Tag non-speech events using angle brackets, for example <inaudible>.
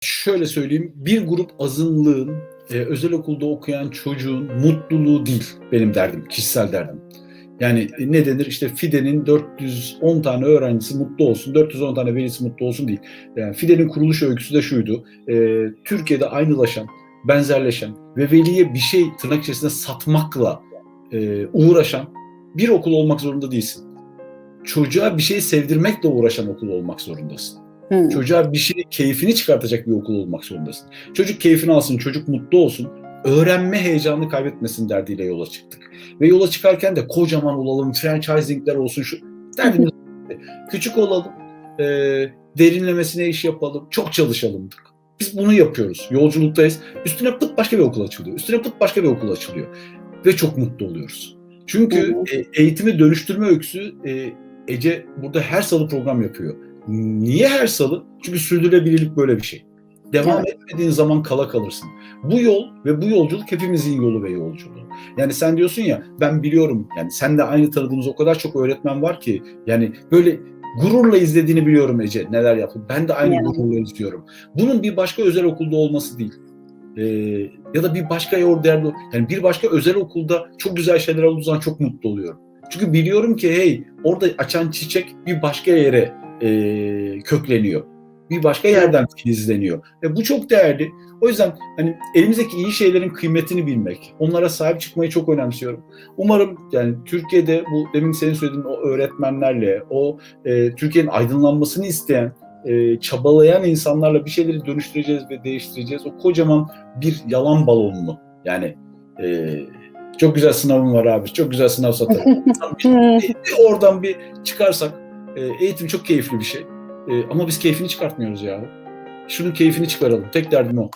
Şöyle söyleyeyim, bir grup azınlığın e, özel okulda okuyan çocuğun mutluluğu değil benim derdim, kişisel derdim. Yani e, ne denir işte Fide'nin 410 tane öğrencisi mutlu olsun, 410 tane velisi mutlu olsun değil. Yani Fide'nin kuruluş öyküsü de şuydu, e, Türkiye'de aynılaşan, benzerleşen ve veliye bir şey tırnak içerisinde satmakla e, uğraşan bir okul olmak zorunda değilsin. Çocuğa bir şey sevdirmekle uğraşan okul olmak zorundasın. Hı. Çocuğa bir şey keyfini çıkartacak bir okul olmak zorundasın. Çocuk keyfini alsın, çocuk mutlu olsun. Öğrenme heyecanını kaybetmesin derdiyle yola çıktık. Ve yola çıkarken de kocaman olalım, franchisingler olsun şu derdimiz <laughs> küçük olalım, e, derinlemesine iş yapalım, çok çalışalım. Biz bunu yapıyoruz. Yolculuktayız. Üstüne pıt başka bir okul açılıyor. Üstüne pıt başka bir okul açılıyor. Ve çok mutlu oluyoruz. Çünkü e, eğitimi dönüştürme öyküsü e, Ece burada her salı program yapıyor. Niye her salı? Çünkü sürdürülebilirlik böyle bir şey. Devam etmediğin zaman kala kalırsın. Bu yol ve bu yolculuk hepimizin yolu ve yolculuğu. Yani sen diyorsun ya ben biliyorum yani sen de aynı tanıdığımız o kadar çok öğretmen var ki yani böyle gururla izlediğini biliyorum Ece neler yaptı. Ben de aynı Yani. gururla izliyorum. Bunun bir başka özel okulda olması değil. Ee, ya da bir başka yerde yani bir başka özel okulda çok güzel şeyler olduğu zaman çok mutlu oluyorum. Çünkü biliyorum ki hey orada açan çiçek bir başka yere e, kökleniyor. Bir başka yerden filizleniyor. Ve bu çok değerli. O yüzden hani elimizdeki iyi şeylerin kıymetini bilmek, onlara sahip çıkmayı çok önemsiyorum. Umarım yani Türkiye'de bu demin senin söylediğin o öğretmenlerle, o e, Türkiye'nin aydınlanmasını isteyen, e, çabalayan insanlarla bir şeyleri dönüştüreceğiz ve değiştireceğiz. O kocaman bir yalan balonunu yani e, çok güzel sınavım var abi, çok güzel sınav satarım. <laughs> Oradan bir çıkarsak e, eğitim çok keyifli bir şey. E, ama biz keyfini çıkartmıyoruz ya. Şunun keyfini çıkaralım. Tek derdim o.